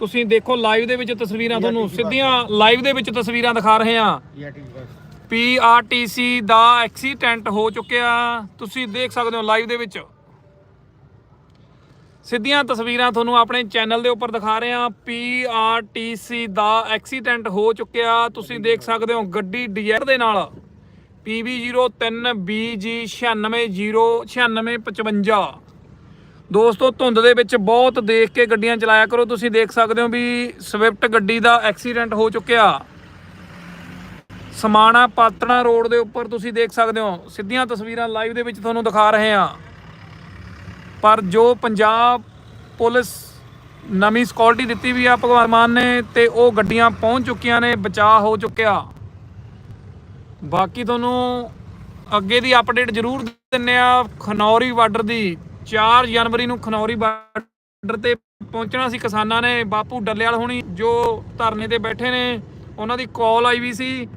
ਤੁਸੀਂ ਦੇਖੋ ਲਾਈਵ ਦੇ ਵਿੱਚ ਤਸਵੀਰਾਂ ਤੁਹਾਨੂੰ ਸਿੱਧੀਆਂ ਲਾਈਵ ਦੇ ਵਿੱਚ ਤਸਵੀਰਾਂ ਦਿਖਾ ਰਹੇ ਹਾਂ। ਪੀਆਰਟੀਸੀ ਦਾ ਐਕਸੀਡੈਂਟ ਹੋ ਚੁੱਕਿਆ। ਤੁਸੀਂ ਦੇਖ ਸਕਦੇ ਹੋ ਲਾਈਵ ਦੇ ਵਿੱਚ। ਸਿੱਧੀਆਂ ਤਸਵੀਰਾਂ ਤੁਹਾਨੂੰ ਆਪਣੇ ਚੈਨਲ ਦੇ ਉੱਪਰ ਦਿਖਾ ਰਹੇ ਹਾਂ। ਪੀਆਰਟੀਸੀ ਦਾ ਐਕਸੀਡੈਂਟ ਹੋ ਚੁੱਕਿਆ। ਤੁਸੀਂ ਦੇਖ ਸਕਦੇ ਹੋ ਗੱਡੀ ਡਿਜ਼ਾਇਰ ਦੇ ਨਾਲ। PB03BG 96099655 ਦੋਸਤੋ, ਧੁੰਦ ਦੇ ਵਿੱਚ ਬਹੁਤ ਦੇਖ ਕੇ ਗੱਡੀਆਂ ਚਲਾਇਆ ਕਰੋ। ਤੁਸੀਂ ਦੇਖ ਸਕਦੇ ਹੋ ਵੀ ਸਵਿਫਟ ਗੱਡੀ ਦਾ ਐਕਸੀਡੈਂਟ ਹੋ ਚੁੱਕਿਆ। ਸਮਾਣਾ ਪਾਤਣਾ ਰੋਡ ਦੇ ਉੱਪਰ ਤੁਸੀਂ ਦੇਖ ਸਕਦੇ ਹੋ। ਸਿੱਧੀਆਂ ਤਸਵੀਰਾਂ ਲਾਈਵ ਦੇ ਵਿੱਚ ਤੁਹਾਨੂੰ ਦਿਖਾ ਰਹੇ ਹਾਂ। ਪਰ ਜੋ ਪੰਜਾਬ ਪੁਲਿਸ ਨਵੀਂ ਸਕਿਉਰਟੀ ਦਿੱਤੀ ਵੀ ਆ ਭਗਵਾਨ ਮਾਨ ਨੇ ਤੇ ਉਹ ਗੱਡੀਆਂ ਪਹੁੰਚ ਚੁੱਕੀਆਂ ਨੇ, ਬਚਾਅ ਹੋ ਚੁੱਕਿਆ। ਬਾਕੀ ਤੁਹਾਨੂੰ ਅੱਗੇ ਦੀ ਅਪਡੇਟ ਜ਼ਰੂਰ ਦਿੰਨੇ ਆ ਖਨੌਰੀ ਬਾਰਡਰ ਦੀ। 4 ਜਨਵਰੀ ਨੂੰ ਖਨੌਰੀ ਬਾਰਡਰ ਤੇ ਪਹੁੰਚਣਾ ਸੀ ਕਿਸਾਨਾਂ ਨੇ, ਬਾਪੂ ਡੱਲੇਵਾਲ ਹੁਣੀ ਜੋ ਧਰਨੇ ਤੇ ਬੈਠੇ ਨੇ, ਉਹਨਾਂ ਦੀ ਕਾਲ ਆਈ ਵੀ ਸੀ।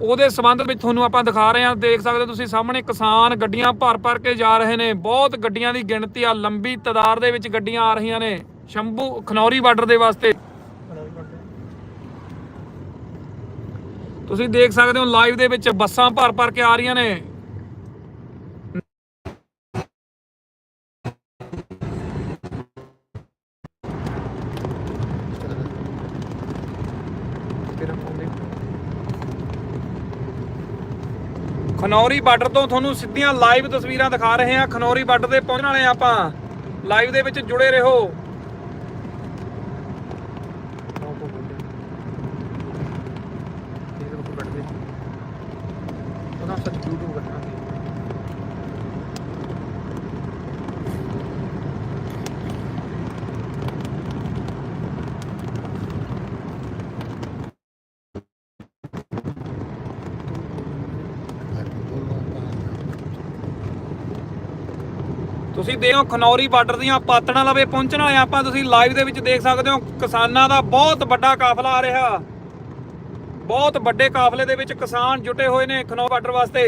ਉਹਦੇ ਸੰਬੰਧ ਵਿੱਚ ਤੁਹਾਨੂੰ ਆਪਾਂ ਦਿਖਾ ਰਹੇ ਹਾਂ, ਦੇਖ ਸਕਦੇ ਹੋ ਤੁਸੀਂ ਸਾਹਮਣੇ ਕਿਸਾਨ ਗੱਡੀਆਂ ਭਰ ਭਰ ਕੇ ਜਾ ਰਹੇ ਨੇ, ਬਹੁਤ ਗੱਡੀਆਂ ਦੀ ਗਿਣਤੀ ਆ, ਲੰਬੀ ਤਾਦਾਦ ਦੇ ਵਿੱਚ ਗੱਡੀਆਂ ਆ ਰਹੀਆਂ ਨੇ, ਸ਼ੰਭੂ ਖਨੌਰੀ ਬਾਰਡਰ ਦੇ ਵਾਸਤੇ। ਤੁਸੀਂ ਦੇਖ ਸਕਦੇ ਹੋ ਲਾਈਵ ਦੇ ਵਿੱਚ ਬੱਸਾਂ ਭਰ ਭਰ ਕੇ ਆ ਰਹੀਆਂ ਨੇ। ਖਨੌਰੀ ਬਾਰਡਰ ਤੋਂ ਤੁਹਾਨੂੰ ਸਿੱਧੀਆਂ ਲਾਈਵ ਤਸਵੀਰਾਂ ਦਿਖਾ ਰਹੇ ਹਾਂ। ਖਨੌਰੀ ਬਾਰਡਰ ਤੇ ਪਹੁੰਚਣ ਵਾਲੇ ਹਾਂ ਆਪਾਂ। ਲਾਈਵ ਦੇ ਵਿੱਚ ਜੁੜੇ ਰਹੋ। ਤੁਸੀਂ ਦੇਖੋ ਖਨੌਰੀ ਬਾਰਡਰ ਦੀਆਂ ਪਾਤਣਾ ਲਵੇ ਪਹੁੰਚਣ ਵਾਲੇ ਆਪਾਂ, ਤੁਸੀਂ ਲਾਈਵ ਦੇ ਵਿੱਚ ਦੇਖ ਸਕਦੇ ਹੋ, ਕਿਸਾਨਾਂ ਦਾ ਬਹੁਤ ਵੱਡਾ ਕਾਫਲਾ ਆ ਰਿਹਾ। ਬਹੁਤ ਵੱਡੇ ਕਾਫਲੇ ਦੇ ਵਿੱਚ ਕਿਸਾਨ ਜੁਟੇ ਹੋਏ ਨੇ ਖਨੌਰੀ ਬਾਰਡਰ ਵਾਸਤੇ।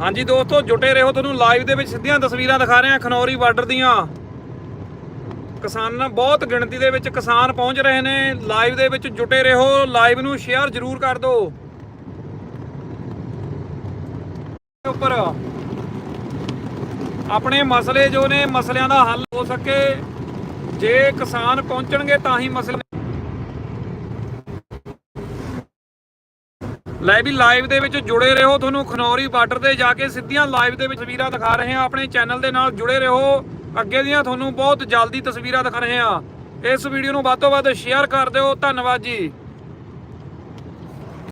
ਹਾਂਜੀ ਦੋਸਤੋ, ਜੁਟੇ ਰਹੋ ਤੁਹਾਨੂੰ ਲਾਈਵ ਦੇ ਵਿੱਚ, ਸਿੱਧੀਆਂ ਤਸਵੀਰਾਂ ਦਿਖਾ ਰਹੇ ਹਾਂ ਖਨੌਰੀ ਬਾਰਡਰ ਦੀਆਂ। ਕਿਸਾਨਾਂ ਬਹੁਤ ਗਿਣਤੀ ਦੇ ਵਿੱਚ ਕਿਸਾਨ ਪਹੁੰਚ ਰਹੇ ਨੇ। ਲਾਈਵ ਦੇ ਵਿੱਚ ਜੁਟੇ ਰਹੋ ਲਾਈਵ ਨੂੰ ਸ਼ੇਅਰ ਜ਼ਰੂਰ ਕਰ ਦਿਓ। ਉੱਪਰ ਆਪਣੇ ਮਸਲੇ ਜੋ ਨੇ, ਮਸਲਿਆਂ ਦਾ ਹੱਲ ਹੋ ਸਕੇ। ਜੇ ਕਿਸਾਨ ਪਹੁੰਚਣਗੇ ਤਾਂ ਹੀ ਮਸਲੇ ਲੈ ਵੀ ਲਾਈਵ ਦੇ ਵਿੱਚ ਜੁੜੇ ਰਹੋ, ਤੁਹਾਨੂੰ ਖਨੌਰੀ ਬਾਰਡਰ ਤੇ ਜਾ ਕੇ ਸਿੱਧੀਆਂ ਲਾਈਵ ਦੇ ਵਿੱਚ ਤਸਵੀਰਾਂ ਦਿਖਾ ਰਹੇ ਹਾਂ, ਆਪਣੇ ਚੈਨਲ ਦੇ ਨਾਲ ਜੁੜੇ ਰਹੋ। ਅੱਗੇ ਦੀਆਂ ਤੁਹਾਨੂੰ ਬਹੁਤ ਜਲਦੀ ਤਸਵੀਰਾਂ ਦਿਖਾ ਰਹੇ ਹਾਂ। ਇਸ ਵੀਡੀਓ ਨੂੰ ਵੱਧ ਤੋਂ ਵੱਧ ਸ਼ੇਅਰ ਕਰ ਦਿਓ। ਧੰਨਵਾਦ ਜੀ।